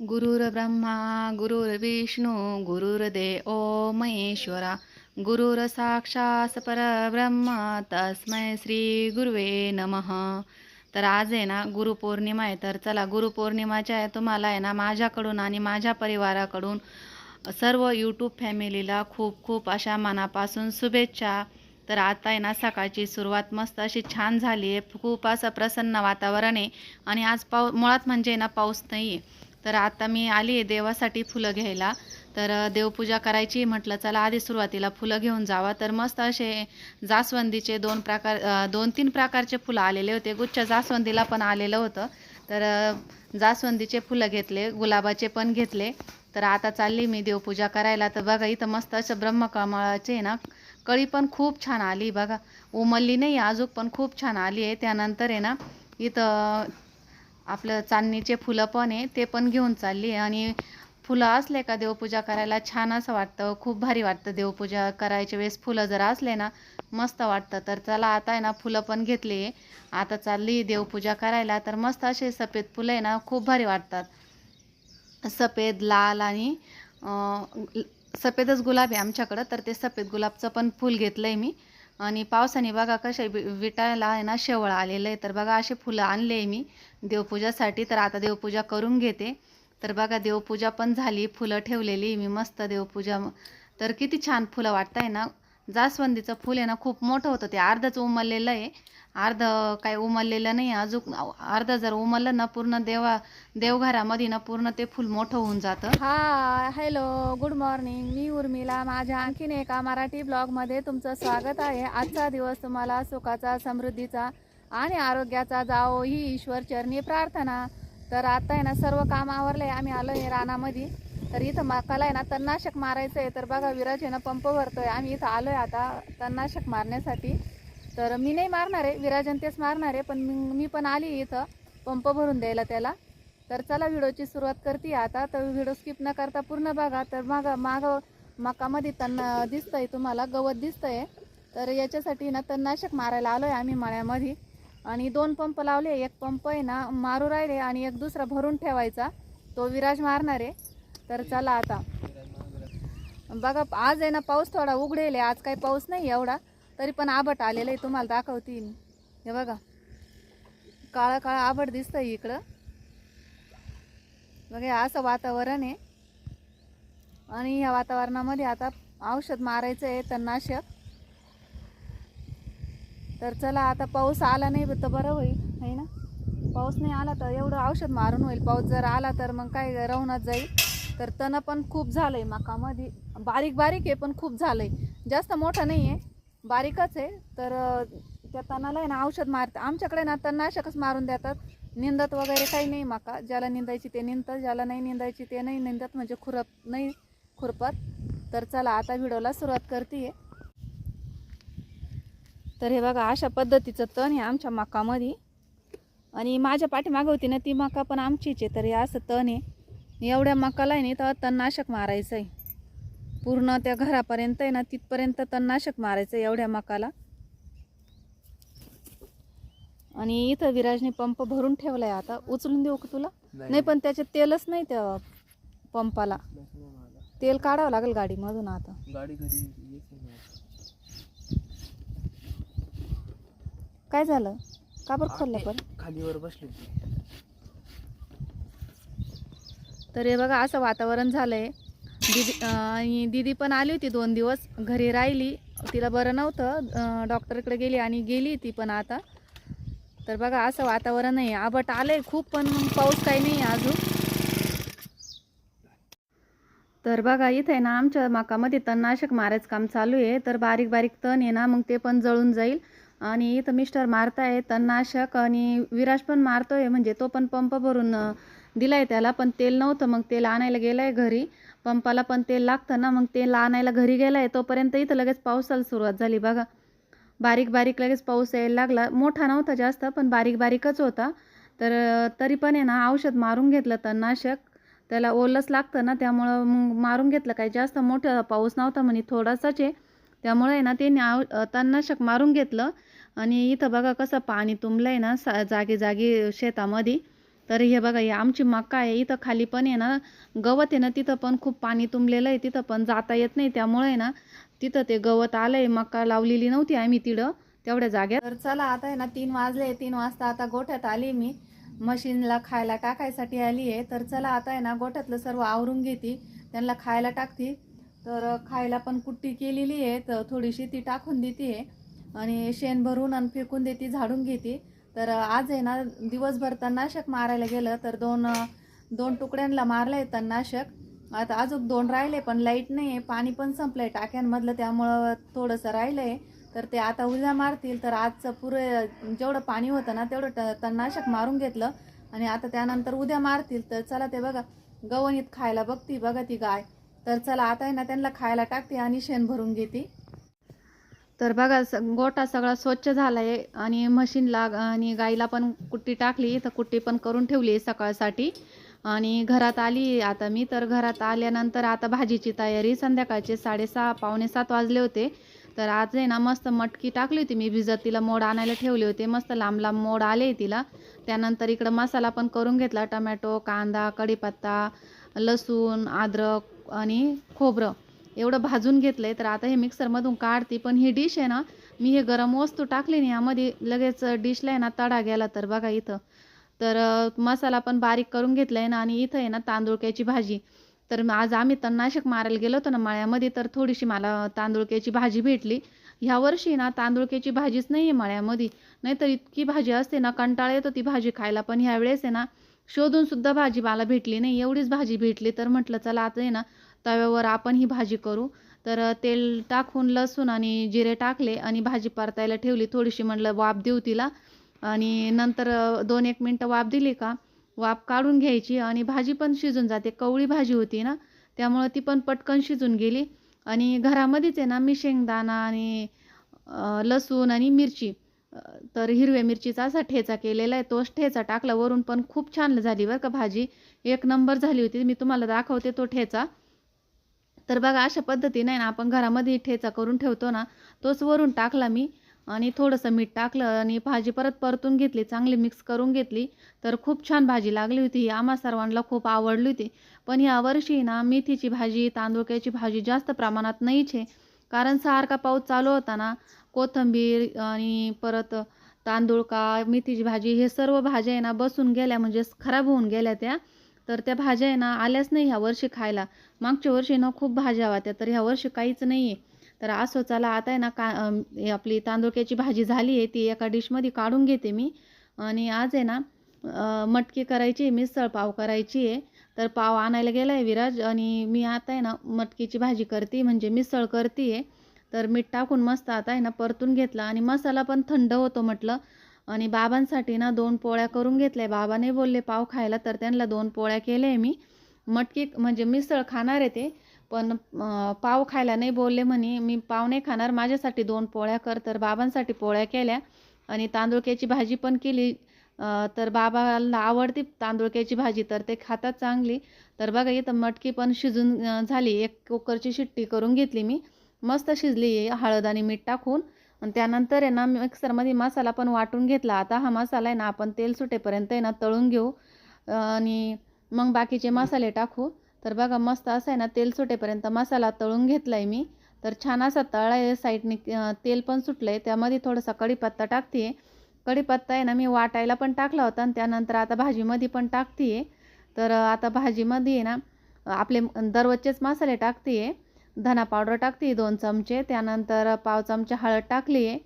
गुरुर्ब्रह्मा गुरुर्विष्णू गुरुर्देव महेश्वरा गुरुर साक्षात परब्रह्म तस्मै श्री गुरुवे नमः. तर आज आहे ना गुरुपौर्णिमा आहे. तर चला गुरुपौर्णिमाच्या आहे तुम्हाला आहे ना माझ्याकडून आणि माझ्या परिवाराकडून सर्व यूट्यूब फॅमिलीला खूप खूप अशा मनापासून शुभेच्छा. तर आता आहे ना सकाळची सुरुवात मस्त अशी छान झाली आहे. खूप असं प्रसन्न वातावरण आहे. आणि आज पाऊ मुळात म्हणजे ना पाऊस नाही आहे तर आता मी आली आहे देवासाठी फुलं घ्यायला. तर देवपूजा करायची म्हटलं चला आधी सुरुवातीला फुलं घेऊन जावा. तर मस्त असे जास्वंदीचे दोन प्रकार दोन तीन प्रकारचे फुलं आलेले होते. गुच्छ जास्वंदीला पण आलेलं होतं. तर जास्वंदीचे फुलं घेतले गुलाबाचे पण घेतले. तर आता चालली मी देवपूजा करायला. तर बघा इथं मस्त असं ब्रह्मकमळाचे ना कळी पण खूप छान आली. बघा उमलली नाही अजून पण खूप छान आली आहे. त्यानंतर आहे ना इथं आपलं चांदणीचे फुलं पण आहे ते पण घेऊन चालली आहे. आणि फुलं असले का देवपूजा करायला छान असं वाटतं खूप भारी वाटतं. देवपूजा करायच्या वेळेस फुलं जर असले ना मस्त वाटतं. तर चला आता आहे ना फुलं पण घेतली आहे. आता चालली देवपूजा करायला तर मस्त असे सफेद फुलं आहे ना खूप भारी वाटतात. सफेद लाल आणि सफेदच गुलाब आहे आमच्याकडं तर ते सफेद गुलाबचं पण फूल घेतलं आहे मी. आणि पावसाने बघा कसे विटायला आहे ना शेवळ आलेलं आहे तर बघा असे फुलं आणले आहे मी देवपूजासाठी. तर आता देवपूजा करून घेते. तर बघा देवपूजा पण झाली फुलं ठेवलेली मी मस्त देवपूजा. तर किती छान फुलं वाटत आहे ना. जास्वंदीचं फुल आहे ना खूप मोठं होतं. ते अर्धच उमललेलं आहे. अर्ध काय उमललेलं नाही अजून अर्ध जर उमललं ना पूर्ण देवा देवघरामध्ये ना पूर्ण ते फुल मोठं होऊन जातं. हा हॅलो गुड मॉर्निंग मी उर्मिला. माझ्या आणखीन एका मराठी ब्लॉगमध्ये तुमचं स्वागत आहे. आजचा दिवस तुम्हाला सुखाचा समृद्धीचा आणि आरोग्याचा जावो ही ईश्वर चरणी प्रार्थना. तर आता आहे ना सर्व काम आवरलंय. आम्ही आलो आहे रानामध्ये. तर इथं मकाला आहे ना तणनाशक मारायचं आहे तर बघा विराज आहे ना पंप भरतोय. आम्ही इथं आलो आहे आता तणनाशक मारण्यासाठी. तर मी नाही मारणार आहे. विराजन तेच मारणार आहे. पण मी पण आली इथं. पंप भरून द्यायला त्याला. तर चला व्हिडिओची सुरुवात करते आता. तर व्हिडिओ स्किप न करता पूर्ण बघा. तर माग माग मकामध्ये दिसतं दिसतंय तुम्हाला. गवत दिसतंय. तर याच्यासाठी ना तणनाशक मारायला आलो आहे आम्ही मळ्यामध्ये. आणि दोन पंप लावले. एक पंप आहे ना मारू राहिले आणि एक दुसरा भरून ठेवायचा. तो विराज मारणार आहे. तर चला आता. बघा आज आहे ना पाऊस थोडा उघडेल आहे. आज काही पाऊस नाही एवढा. तरी पण आबट आलेलं आहे तुम्हाला दाखवतील हे बघा. काळं काळं आबट आहे इकडं. बघा असं वातावरण आहे. आणि या वातावरणामध्ये आता औषध मारायचं आहे तणनाशक. तर चला आता पाऊस आला नाही तर बरं होईल आहे ना? पाऊस नाही आला तर एवढं औषध मारून होईल. पाऊस जर आला तर मग काय राहूनच जाईल. तर तण पण खूप झालं आहे मकामध्ये. बारीक बारीक आहे पण खूप झालं आहे जास्त मोठं नाही आहे बारीकच आहे. तर त्या तणाला आहे ना औषध मारतात आमच्याकडे ना तणनाशकच मारून देतात. निंदत वगैरे काही नाही मका. ज्याला निंदायची ते निंदतात ज्याला नाही निंदायची ते नाही निंदत म्हणजे खुरप नाही खुरपत. तर चला आता व्हिडिओला सुरुवात करते तर हे बघा अशा पद्धतीचं तण आहे आमच्या मकामध्ये. आणि माझ्या पाठीमागं होती ना ती मका पण आमचीच आहे. तर हे असं तण आहे. एवढ्या मकाला आहे नाही तर तणनाशक मारायचं आहे पूर्ण त्या घरापर्यंत आहे ना तिथपर्यंत तणनाशक मारायचं एवढ्या मकाला. आणि इथं विराजने पंप भरून ठेवलाय आता. उचलून देऊ का तुला? नाही. पण त्याच्यात तेलच नाही त्या पंपाला. तेल काढावं लागेल गाडीमधून आता. गाडी काय झालं? का बरं खोललं पण? खालीवर बसले तर हे बघा असं वातावरण झालंय. दिदी आणि दिदी पण आली होती दोन दिवस. घरी राहिली. तिला बरं नव्हतं. डॉक्टरकडे गेली आणि गेली ती पण आता. तर बघा असं वातावरण आहे. आबट आलंय खूप पण पाऊस काही नाही आहे अजून. तर बघा इथं आहे ना आमच्या माकामध्ये तणनाशक मारायचं काम चालू आहे. तर बारीक बारीक तण आहे ना मग ते पण जळून जाईल. आणि इथं मिस्टर मारताय तणनाशक आणि विराज पण मारतोय. म्हणजे तो पण पंप भरून अं, आहे त्याला पण तेल नव्हतं. मग तेल आणायला गेलाय घरी. पंपाला पण तेल लागतं ना मग तेल आणायला घरी गेलाय. तोपर्यंत इथं लगेच पावसाला सुरुवात झाली बघा. बारीक बारीक लगेच पाऊस यायला लागला. मोठा नव्हता जास्त पण बारीक बारीकच होता. तर तरी पण आहे ना औषध मारून घेतलं तणनाशक. त्याला ओलच लागतं ना त्यामुळं मग मारून घेतलं. काही जास्त मोठा पाऊस नव्हता म्हणे थोडासाच आहे. त्यामुळे आहे ना त्यांनी आव तणनाशक मारून घेतलं. आणि इथं बघा कसं पाणी तुंबलं आहे ना सा जागी जागी शेतामध्ये. तर हे बघा ही आमची मका आहे इथं खाली पण आहे ना गवत आहे ना तिथं पण खूप पाणी तुंबलेलं आहे तिथं पण जाता येत नाही. त्यामुळे ना तिथं ते गवत आलंय मका लावलेली नव्हती आम्ही तिथं तेवढ्या जाग्यात तर चला आता आहे ना तीन वाजले तीन वाजता आता गोठ्यात आली मी. मशीनला खायला टाकायसाठी आली आहे. तर चला आता आहे ना गोठ्यातलं सर्व आवरून घेते. त्यांना खायला टाकते. तर खायला पण कुट्टी केलेली आहे तर थोडीशी ती टाकून देते. आणि शेण भरून आणि फेकून देते झाडून घेते. तर आज आहे ना दिवसभर तणनाशक मारायला गेलं तर दोन दोन तुकड्यांना मारलं आहे तणनाशक आता अजून दोन राहिले पण लाइट नाही आहे पाणी पण संपलं आहे टाक्यांमधलं त्यामुळं थोडंसं राहिलं आहे तर ते आता उद्या मारतील. तर आजचं पुरे जेवढं पाणी होतं ना तेवढं ट तणनाशक मारून घेतलं. आणि आता त्यानंतर उद्या मारतील. तर चला ते बघा गवणीत खायला बघती बघा ती गाय. तर चला आता आहे ना त्यांना खायला टाकते आणि शेण भरून घेते. तर बघा स गोठा सगळा स्वच्छ झाला आहे आणि म्हशीनला आणि गाईला पण कुट्टी टाकली तर कुट्टी पण करून ठेवली आहे सकाळसाठी. आणि घरात आली आता मी तर घरात आल्यानंतर आता भाजीची तयारी संध्याकाळचे साडेसहा पावणे सात वाजले होते. तर आज आहे ना मस्त मटकी टाकली होती मी भिजत तिला मोड आणायला ठेवले होते. मस्त लांब लांब मोड आले तिला. त्यानंतर इकडं मसाला पण करून घेतला टमॅटो कांदा कढीपत्ता लसूण अद्रक आणि खोबरं. एवढं भाजून घेतलंय तर आता हे मिक्सरमधून काढते. पण ही डिश आहे ना मी हे गरम वस्तू टाकली नाही यामध्ये लगेच डिशला आहे ना तडा गेला तर बघा इथं. तर मसाला पण बारीक करून घेतला आहे ना आणि इथं आहे ना तांदूळक्याची भाजी. तर आज आम्ही तणनाशक मारायला गेलो होतो ना मळ्यामध्ये तर थोडीशी मला तांदूळक्याची भाजी भेटली. ह्या वर्षी ना तांदूळक्याची भाजीच नाही आहे मळ्यामध्ये. नाहीतर इतकी भाजी असते ना कंटाळा येतो ती भाजी खायला. पण ह्यावेळेस आहे ना शोधून सुद्धा भाजी मला भेटली नाही. एवढीच भाजी भेटली तर म्हटलं चला आता आहे ना तव्यावर आपण ही भाजी करू. तर तेल टाकून लसूण आणि जिरे टाकले आणि भाजी परतायला ठेवली. थोडीशी म्हटलं वाफ देऊ तिला. आणि नंतर दोन एक मिनटं वाफ दिली का? वाफ काढून घ्यायची आणि भाजी पण शिजून जाते. कवळी भाजी होती ना त्यामुळं ती पण पटकन शिजून गेली. आणि घरामध्येच आहे ना मी शेंगदाणा आणि लसूण आणि मिरची तर हिरव्या मिरचीचा असा ठेचा केलेला आहे. तोच ठेचा टाकला वरून पण खूप छान झाली बरं का भाजी. एक नंबर झाली होती मी तुम्हाला दाखवते तो ठेचा. तर बघा अशा पद्धतीने ना आपण घरामध्ये ठेचा करून ठेवतो ना तोच वरून टाकला मी. आणि थोडंसं मीठ टाकलं आणि भाजी परत परतून घेतली चांगली मिक्स करून घेतली. तर खूप छान भाजी लागली होती ही आम्हा सर्वांना खूप आवडली होती. पण या वर्षी ना मेथीची भाजी तांदूळक्याची भाजी जास्त प्रमाणात नाहीच आहे. कारण सारखा पाऊस चालू होता ना कोथिंबीर आणि परत तांदूळ का मेथीची भाजी हे सर्व भाज्या आहे ना बसून गेल्या म्हणजे खराब होऊन गेल्या त्या. तर त्या भाज्या आहे ना आल्याच नाही ह्या वर्षी खायला. मागच्या वर्षी ना खूप भाज्या होत्या तर ह्या वर्षी काहीच नाही आहे तर असं चला आता आहे ना का आपली तांदूळक्याची भाजी झाली आहे ती एका डिशमध्ये काढून घेते मी. आणि आज आहे ना मटकी करायची आहे मिसळ पाव करायची आहे. तर पाव आणायला गेला आहे विराज आणि मी आता आहे ना मटकीची भाजी करते म्हणजे मिसळ करते. आहे तर मीठ टाकून मस्त आता आहे ना परतून घेतला आणि मसाला पण थंड होतो म्हटलं. आणि बाबांसाठी ना दोन पोळ्या करून घेतल्या. बाबाने बोलले पाव खायला तर त्यांना दोन पोळ्या केल्या आहे मी. मटकी म्हणजे मिसळ खाणार आहे ते पण पाव खायला नाही बोलले म्हणे. मी पाव नाही खाणार माझ्यासाठी दोन पोळ्या कर तर बाबांसाठी पोळ्या केल्या. आणि तांदूळक्याची भाजी पण केली. तर बाबाला आवडते तांदूळक्याची भाजी तर ते खातात चांगली. तर बघा इथं मटकी पण शिजून झाली. एक कुकरची शिट्टी करून घेतली मी. मस्त शिजली आहे हळद आणि मीठ टाकून. आणि त्यानंतर आहे ना मिक्सरमध्ये मसाला पण वाटून घेतला. आता हा मसाला आहे ना आपण तेल सुटेपर्यंत आहे ना तळून घेऊ. आणि मग बाकीचे मसाले टाकू. तर बघा मस्त असं आहे ना तेल सुटेपर्यंत मसाला तळून घेतला आहे मी. तर छान असा तळा आहे साईडने तेल पण सुटलं आहे त्यामध्ये थोडासा कढीपत्ता टाकते आहे कढीपत्ता आहे ना मी वाटायला पण टाकला होता आणि त्यानंतर आता भाजीमध्ये पण टाकते आहे तर आता भाजीमध्ये आहे ना आपले दररोजचेच मसाले टाकते आहे धना पावडर टाकते दोन चमचे. त्यानंतर पाव चमचा हळद टाकली आहे.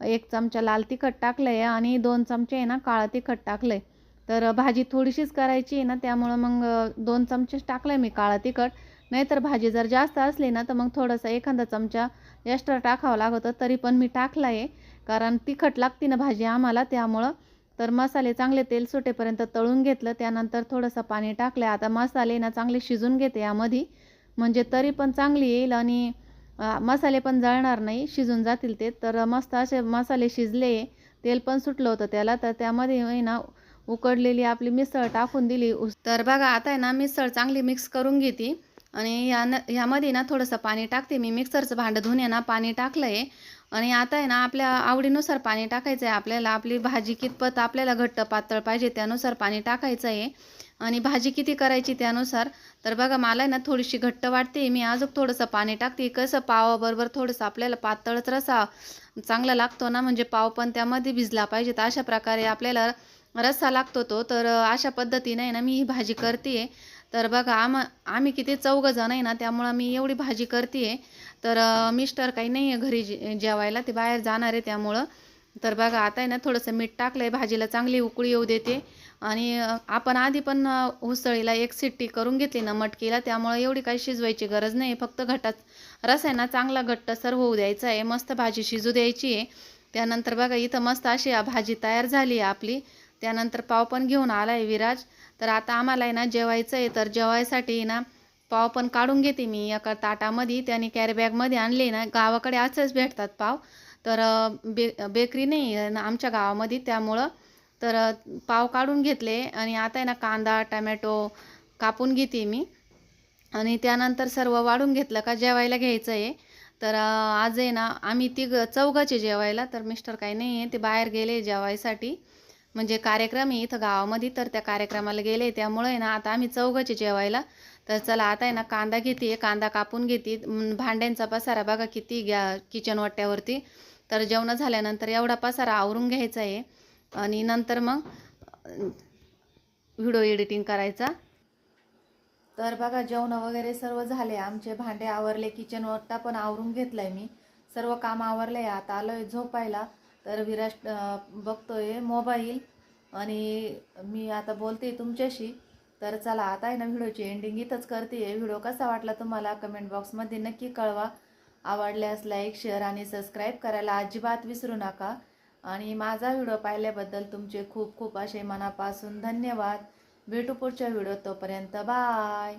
एक चमचा लाल तिखट टाकलं आहे आणि दोन चमचे आहे ना काळं तिखट टाकलं आहे तर भाजी थोडीशीच करायची आहे ना त्यामुळं मग दोन चमचेच टाकलं आहे मी काळं तिखट. नाहीतर भाजी जर जास्त असली ना तर मग थोडंसं एखादा चमचा एक्स्ट्रा टाकावं लागतं तरी पण मी टाकला आहे. कारण तिखट लागते ना भाजी आम्हाला त्यामुळं. तर मसाले चांगले तेल सुटेपर्यंत तळून घेतलं त्यानंतर थोडंसं पाणी टाकलं आता मसाले ना चांगले शिजून घेते यामध्ये. म्हणजे तरी पण चांगली येईल आणि मसाले पण जळणार नाही शिजून जातील ते. तर मस्त असे मसाले शिजले तेल पण सुटलं होतं त्याला तर त्यामध्ये ना उकडलेली आपली मिसळ टाकून दिली. उस- तर बघा आता आहे ना मिसळ चांगली मिक्स करून घेते. आणि या न ह्यामध्ये ना थोडंसं पाणी टाकते मी. मिक्सरचं भांडं धुऊन आहे ना पाणी टाकलं आहे आणि आता आहे ना आपल्या आवडीनुसार पाणी टाकायचं आहे आपल्याला आपली भाजी कितपत आपल्याला घट्ट पातळ पाहिजे त्यानुसार पाणी टाकायचं आहे आणि भाजी किती करायची त्यानुसार? तर बघा मला आहे ना थोडीशी घट्ट वाटते. मी अजून थोडंसं पाणी टाकते. कसं पावाबरोबर थोडंसं आपल्याला पातळच रसा चांगला लागतो ना म्हणजे पाव पण त्यामध्ये भिजला पाहिजे तर अशा प्रकारे आपल्याला रस्सा लागतो तो. तर अशा पद्धतीने आहे ना मी ही भाजी करते तर बघा आम आम्ही किती चौघ जण आहे ना त्यामुळं मी एवढी भाजी करते तर मिस्टर काही नाही आहे घरी जे- जेवायला. ते बाहेर जाणार आहे त्यामुळं. तर बघा आता आहे ना थोडंसं मीठ टाकलं आहे भाजीला चांगली उकळी येऊ देते. आणि आपण आधी पण उसळीला एक सिट्टी करून घेतली ना मटकीला त्यामुळे एवढी काही शिजवायची गरज नाही. फक्त घटात रस आहे ना चांगला घट्टसर होऊ द्यायचा आहे. मस्त भाजी शिजू द्यायची आहे. त्यानंतर बघा इथं मस्त अशी भाजी तयार झाली आहे आपली. त्यानंतर पाव पण घेऊन आला आहे विराज. तर आता आम्हाला आहे ना जेवायचं आहे. तर जेवायसाठी ना पाव पण काढून घेते मी. एका ताटामध्ये त्याने कॅरीबॅगमध्ये आणले ना गावाकडे असंच भेटतात पाव. तर बे बेकरी नाही आहे ना आमच्या गावामध्ये. त्यामुळं तर पाव काढून घेतले आणि आता आहे ना कांदा टमॅटो कापून घेते मी. आणि त्यानंतर सर्व वाढून घेतलं का जेवायला घ्यायचं आहे तर आज आहे ना आम्ही तिघ चौघाचे जेवायला तर मिस्टर काही नाही आहे ते बाहेर गेले जेवायसाठी. म्हणजे कार्यक्रम आहे इथं गावामध्ये तर त्या कार्यक्रमाला गेले. त्यामुळे आहे ना आता आम्ही चौघाचे जेवायला. तर चला आता आहे ना कांदा घेते कांदा कापून घेते. भांड्यांचा पसारा बघा किती गॅ किचन वाट्यावरती. तर जेवण झाल्यानंतर एवढा पसारा आवरून घ्यायचा आहे. आणि नंतर मग व्हिडिओ एडिटिंग करायचा. तर बघा जेवण वगैरे सर्व झाले. आमचे भांडे आवरले किचन वरता पण आवरून घेतलाय मी. सर्व काम आवरले आता आलोय झोपायला. तर विराज बघतोय मोबाईल. आणि मी आता बोलते तुमच्याशी. तर चला आता आहे ना व्हिडिओची एंडिंग इथंच करते व्हिडिओ कसा वाटला तुम्हाला? कमेंट बॉक्समध्ये नक्की कळवा. आवडल्यास लाईक शेअर आणि सबस्क्राईब करायला अजिबात विसरू नका. आणि माझा व्हिडिओ पाहिल्याबद्दल तुमचे खूप खूप असे मनापासून धन्यवाद. भेटू पुढच्या व्हिडिओ तोपर्यंत बाय.